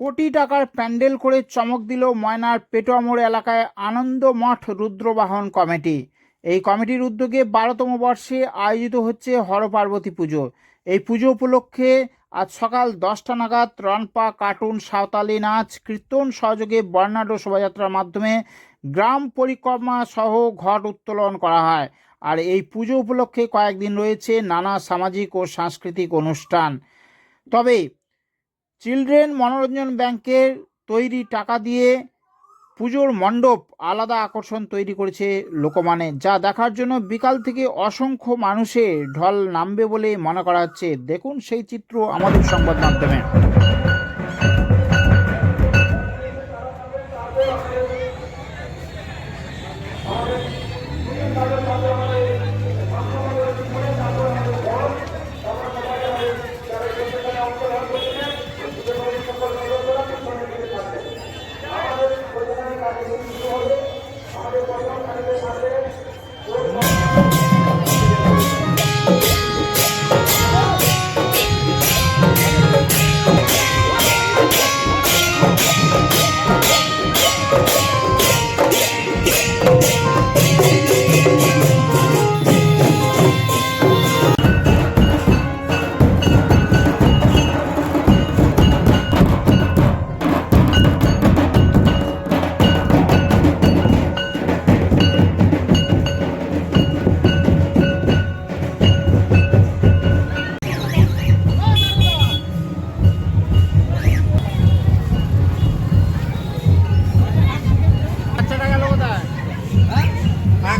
কোটি টাকার প্যান্ডেল করে চমক দিল ময়নার পেটোয়া মোড় এলাকায় আনন্দ মঠ রুদ্রবাহন কমিটি। এই কমিটির উদ্যোগে বারোতম বর্ষে আয়োজিত হচ্ছে হরপার্বতী পুজো। এই পুজো উপলক্ষে আজ সকাল দশটা নাগাদ রনপা কার্টুন, সাঁওতালি নাচ, কীর্তন সহযোগে বর্ণাঢ্য শোভাযাত্রার মাধ্যমে গ্রাম পরিক্রমা সহ ঘট উত্তোলন করা হয়। আর এই পুজো উপলক্ষে কয়েকদিন রয়েছে নানা সামাজিক ও সাংস্কৃতিক অনুষ্ঠান। তবে চিলড্রেন মনোরঞ্জন ব্যাংকের তৈরি টাকা দিয়ে পুজোর মণ্ডপ আলাদা আকর্ষণ তৈরি করেছে লোকমানে, যা দেখার জন্য বিকাল থেকে অসংখ্য মানুষের ঢল নামবে বলে মনে করা হচ্ছে। দেখুন সেই চিত্র আমাদের সংবাদ মাধ্যমে। বাচ্চাটা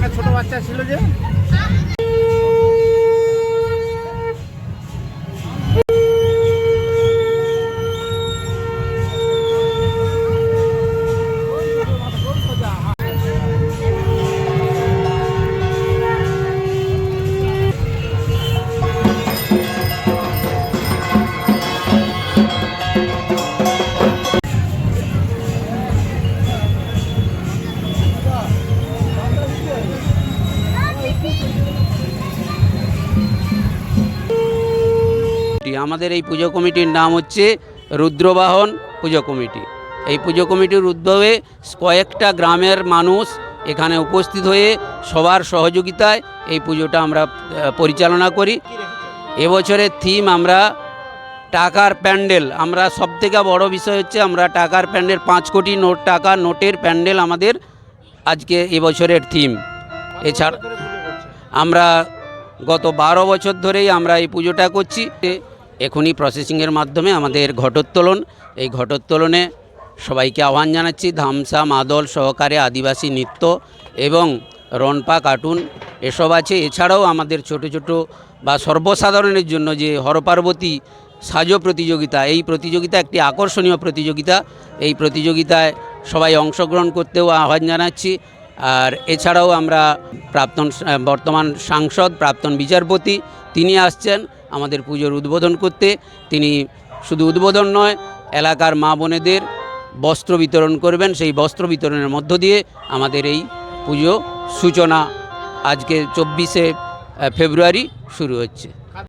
ছোট বাচ্চা ছিল যে আমাদের এই পুজো কমিটির নাম হচ্ছে রুদ্রবাহন পুজো কমিটি। এই পুজো কমিটির উদ্যোগে কয়েকটা গ্রামের মানুষ এখানে উপস্থিত হয়ে সবার সহযোগিতায় এই পুজোটা আমরা পরিচালনা করি। এবছরের থিম আমরা টাকার প্যান্ডেল। আমরা সবথেকে বড় বিষয় হচ্ছে আমরা টাকার প্যান্ডেল, পাঁচ কোটি নোট টাকা, নোটের প্যান্ডেল আমাদের আজকে এবছরের থিম এছাড়া আমরা গত বারো বছর ধরেই আমরা এই পুজোটা করছি। এখনই প্রসেসিংয়ের মাধ্যমে আমাদের ঘটোত্তোলন। এই ঘটোত্তোলনে সবাইকে আহ্বান জানাচ্ছি, ধামসা মাদল সহকারে আদিবাসী নৃত্য এবং রনপা কার্টুন এসব আছে। এছাড়াও আমাদের ছোট ছোট বা সর্বসাধারণের জন্য যে হরপার্বতী সাজো প্রতিযোগিতা, এই প্রতিযোগিতা একটি আকর্ষণীয় প্রতিযোগিতা। এই প্রতিযোগিতায় সবাই অংশগ্রহণ করতেও আহ্বান জানাচ্ছি। আর এছাড়াও আমরা প্রাক্তন, বর্তমান সাংসদ, প্রাক্তন বিচারপতি তিনি আসছেন। আমাদের পুজোর উদ্বোধন করতে। তিনি শুধু উদ্বোধন নয়, এলাকার মা বোনেদের বস্ত্র বিতরণ করবেন। সেই বস্ত্র বিতরণের মধ্য দিয়ে আমাদের এই পুজো সূচনা আজকে চব্বিশে ফেব্রুয়ারি শুরু হচ্ছে।